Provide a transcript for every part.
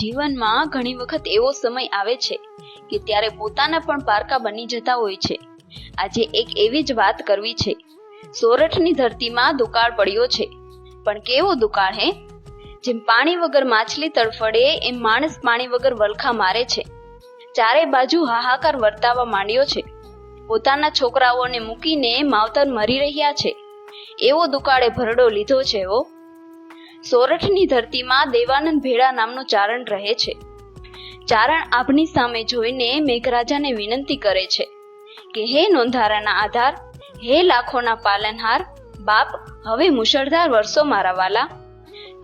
જીવનમાં ઘણી વખત એવો સમય આવે છે કે ત્યારે પોતાના પણ પારકા બની જતા હોય છે. આજે એક એવી જ વાત કરવી છે. સોરઠની ધરતીમાં દુકાળ પડ્યો છે. પણ કેવો દુકાળ હે? જેમ પાણી વગર માછલી તડફડે, એમ માણસ પાણી વગર વલખા મારે છે. ચારે બાજુ હાહાકાર વર્તાવા માંડ્યો છે. પોતાના છોકરાઓને મૂકીને માવતર મરી રહ્યા છે. એવો દુકાળે ભરડો લીધો છે હો. સોરઠની ધરતીમાં દેવાનંદ ભેળા નામનું ચારણ રહે છે. ચારણ આભની સામે જોઈને મેઘરાજાને વિનંતી કરે છે કે હે નોંધારાના આધાર, હે લાખોના પાલનહાર, બાપ, હવે મુશળધાર વર્ષો મારા વાલા.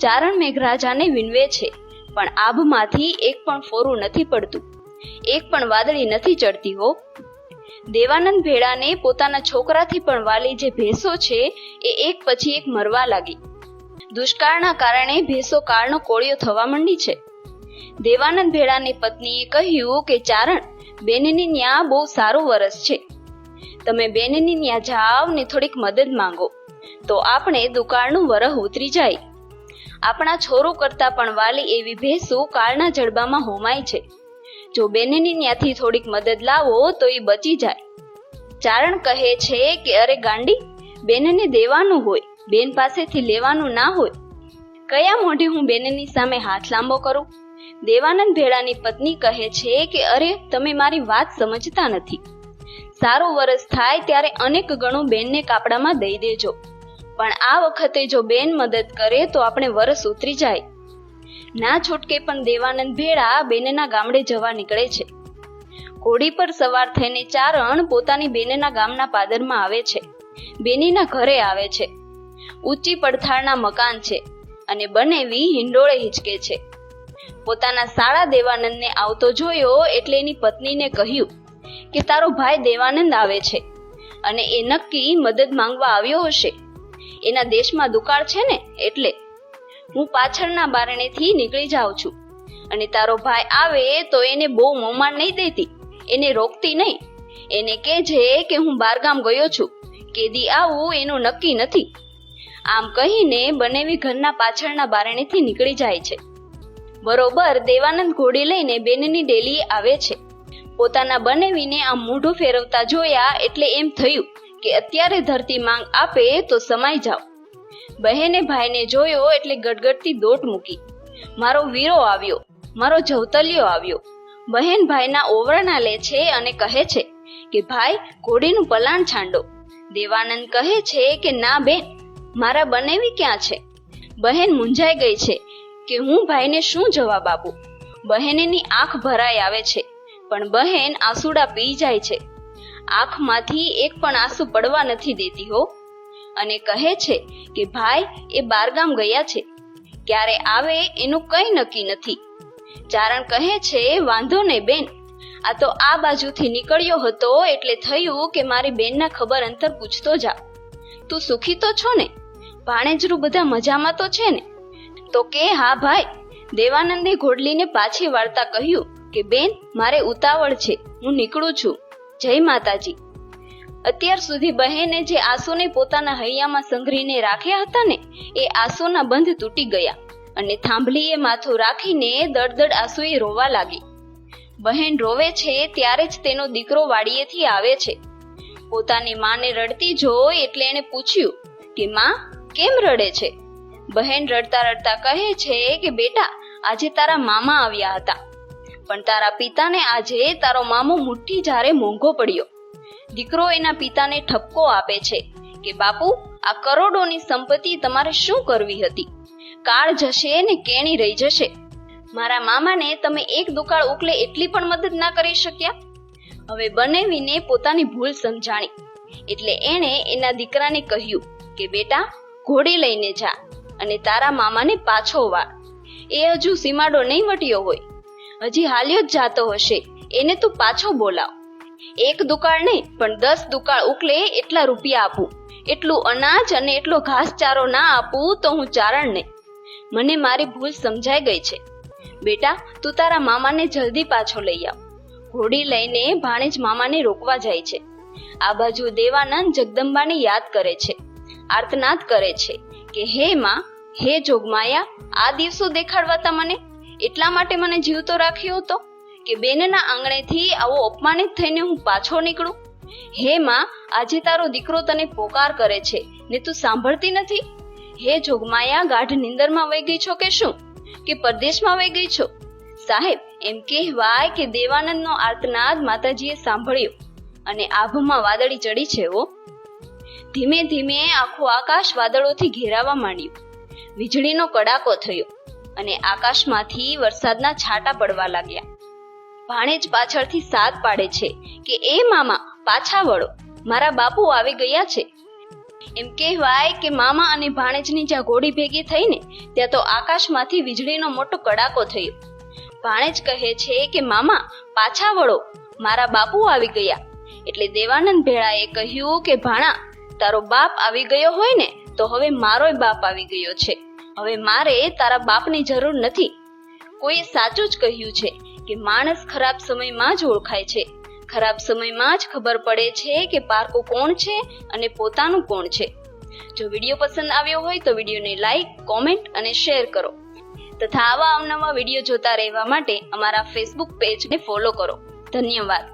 ચારણ મેઘરાજાને વિનવે છે, પણ આભમાંથી એક પણ ફોરું નથી પડતું, એક પણ વાદળી નથી ચડતી હો. દેવાનંદ ભેળાને પોતાના છોકરાથી પણ વાલી જે ભેંસો છે, એ એક પછી એક મરવા લાગી. દુષ્કાળના કારણે ભેંસો કાળનો કોળિયો થવા માંડી છે. દેવાનંદ ભેળાની પત્નીએ કહ્યું કે, ચારણ, બેનની ન્યા બહુ સારું વરસ છે. તમે બેનની ન્યા જાઓ ને થોડીક મદદ માંગો, તો આપણે દુકાળનું વરહ ઉતરી જાય. આપણા છોરો કરતા પણ વાલી એવી ભેંસો કાળના જડબામાં હોમાય છે. જો બેનની ન્યાથી થોડીક મદદ લાવો, તો એ બચી જાય. ચારણ કહે છે કે, અરે ગાંડી, બેનને દેવાનું હોય બેન પાસેથી લેવાનું ના હોય, કયા મોઢે હું બેનની સામે હાથ લાંબો કરું? દેવાનંદ ભેળાની પત્ની કહે છે કે, અરે, તમે મારી વાત સમજતા નથી. સારું વરસ થાય ત્યારે અનેક ગણું બેનને કાપડામાં દઈ દેજો. પણ આ વખતે જો બેન મદદ કરે તો આપણે વરસ ઉતરી જાય. ના છૂટકે પણ દેવાનંદ ભેળા બેનના ગામડે જવા નીકળે છે. ઘોડી પર સવાર થઈને ચારણ પોતાની બેનના ગામના પાદરમાં આવે છે. બેનીના ઘરે આવે છે. ઊંચી પડથાળના મકાન છે અને બનેવી હિંડોળે હિંચકે છે. પોતાના સાળા દેવાનંદને આવતો જોયો એટલે એની પત્નીને કહ્યું કે તારો ભાઈ દેવાનંદ આવે છે અને એ નક્કી મદદ માંગવા આવ્યો હશે. એના દેશમાં દુકાળ છે ને એટલે હું પાછળના બારણેથી નીકળી જાઉં છું અને તારો ભાઈ આવે તો એને બહુ મોમાન નહીં દેતી, એને રોકતી નહીં. એને કહેજે કે હું બારગામ ગયો છું, કેદી આવું એનું નક્કી નથી. આમ કહીને બનેવી ઘરના પાછળના બારણેથી નીકળી જાય છે. બરોબર દેવાનંદ ઘોડી લઈને બેનની ડેલીએ આવે છે. પોતાના બનેવીને આમ મોઢું ફેરવતા જોયા એટલે એમ થયું કે અત્યારે ધરતી માંગ આપે તો સમાઈ જાઓ. બહેને ભાઈને જોયો એટલે ગડગડતી દોટ મૂકી. મારો વીરો આવ્યો, મારો જવતલિયો આવ્યો. બહેન ભાઈના ઓવરણા લે છે અને કહે છે કે, ભાઈ, ઘોડીનું પલાણ છાંડો. દેવાનંદ કહે છે કે, ના બેન મારા બનેવી ક્યાં છે? બહેન મૂંઝાઈ ગઈ છે કે હું ભાઈને શું જવાબ આપું? બહેનની આંખ ભરાઈ આવે છે, પણ બહેન આંસુડા પી જાય છે. આંખમાંથી એક પણ આંસુ પડવા નથી દેતી હો. અને કહે છે કે ભાઈ, એ બારગામ ગયા છે. ક્યારે આવે એનું કંઈ નક્કી નથી. ચારણ કહે છે, વાંધો નહીં બેન. આ તો આ બાજુથી નીકળ્યો હતો એટલે થયું કે મારી બેનના ખબર અંતર પૂછતો જા. તું સુખી તો છો ને? ભાણેજરું બધા મજામાં તો છે ને? તો કે, હા ભાઈ. દેવાનંદે ઘોડલીને પાછી વાળતા કહ્યું કે, બેન, મારે ઉતાવળ છે. હું નીકળું છું. જય માતાજી. અત્યાર સુધી બહેને જે આંસુને પોતાના હૈયામાં સંઘરીને રાખ્યા હતા ને, એ આંસુના બંધ તૂટી ગયા અને થાંભલીએ માથું રાખીને દળદળ આંસુએ રોવા લાગી. બહેન રોવે છે ત્યારે જ તેનો દીકરો વાડીએથી આવે છે. પોતાની માને રડતી જોઈ એટલે એને પૂછ્યું કે, માં કેમ રડે છે? બહેન રડતા રડતા કહે છે કે, બેટા, આજે તારા મામા આવ્યા હતા. પણ તારા પિતાને આજે તારો મામો મુઠ્ઠી જારે મોંઘો પડ્યો. દીકરો એના પિતાને ઠપકો આપે છે કે, બાપુ, આ કરોડોની સંપત્તિ તમારે શું કરવી હતી? કાળ જશે ને કેણી રહી જશે. મારા મામાને તમે એક દુકાળ ઉકલે એટલી પણ મદદ ના કરી શક્યા? હવે બનેવીને પોતાની ભૂલ સમજાણી. એટલે એણે એના દીકરાને કહ્યું કે, બેટા ઘોડી લઈને જા અને તારા મામાને પાછો વાળ. એ હજુ સીમાડો નહીં વટ્યો હોય. હજી હાલ્યો જ જાતો હશે. એને તું પાછો બોલાવ. એક દુકાળ નહીં પણ દસ દુકાળ ઉકલે એટલા રૂપિયા આપું. એટલું અનાજ અને એટલો ઘાસચારો ના આપું તો હું ચારણ નહીં મને મારી ભૂલ સમજાઈ ગઈ છે. બેટા, તું તારા મામાને જલ્દી પાછો લઈ આવ. ઘોડી લઈને ભાણેજ મામાને રોકવા જાય છે. આ બાજુ દેવાનંદ જગદંબાને યાદ કરે છે. આર્તનાદ કરે છે કે, હે માં, હે જોગમાયા, આ દિવસો દેખાડવાતા મને? એટલા માટે મને જીવતો રાખ્યો હતો કે બેનના આંગણેથી આવો અપમાનિત થઈને હું પાછો નીકળું? હે માં, આજે તારો દીકરો તને પોકાર કરે છે, ને તું સાંભળતી નથી? હે જોગમાયા, ગાઢ નિંદરમાં વહી ગઈ છો કે શું? કે પરદેશમાં વહી ગઈ છો? સાહેબ, એમ કહેવાય કે દેવાનંદનો આર્તનાદ માતાજીએ સાંભળ્યો અને આભમાં વાદળી ચડી છે ઓ ધીમે ધીમે આખું આકાશ વાદળોથી ઘેરાવા માંડ્યું. વીજળીનો કડાકો થયો અને આકાશમાંથી વરસાદના છાંટા પડવા લાગ્યા. ભાણેજ પાછળથી સાદ પાડે છે કે, એ મામા, પાછા વળો. મારા બાપુ આવી ગયા છે. એમ કહેવાય કે મામા અને ભાણેજની જ્યાં ઘોડી ભેગી થઈને ત્યાં તો આકાશમાંથી વીજળીનો મોટો કડાકો થયો. ભાણેજ કહે છે કે, મામા, પાછા વળો. મારા બાપુ આવી ગયા. એટલે દેવાનંદ ભેળાએ કહ્યું કે, ભાણા તારો બાપ આવી ગયો હોય ને, તો હવે મારોય બાપ આવી ગયો છે. હવે મારે તારા બાપની જરૂર નથી. કોઈએ સાચું જ કહ્યું છે કે માણસ ખરાબ સમયમાં જ ઓળખાય છે. ખરાબ સમયમાં જ ખબર પડે છે કે પારકો કોણ છે અને પોતાનું કોણ છે. જો વીડિયો પસંદ આવ્યો હોય તો વિડીયોને લાઈક, કોમેન્ટ અને શેર કરો. તથા આવા અવનવા વીડિયો જોતા રહેવા માટે અમારા ફેસબુક પેજને ફોલો કરો. ધન્યવાદ.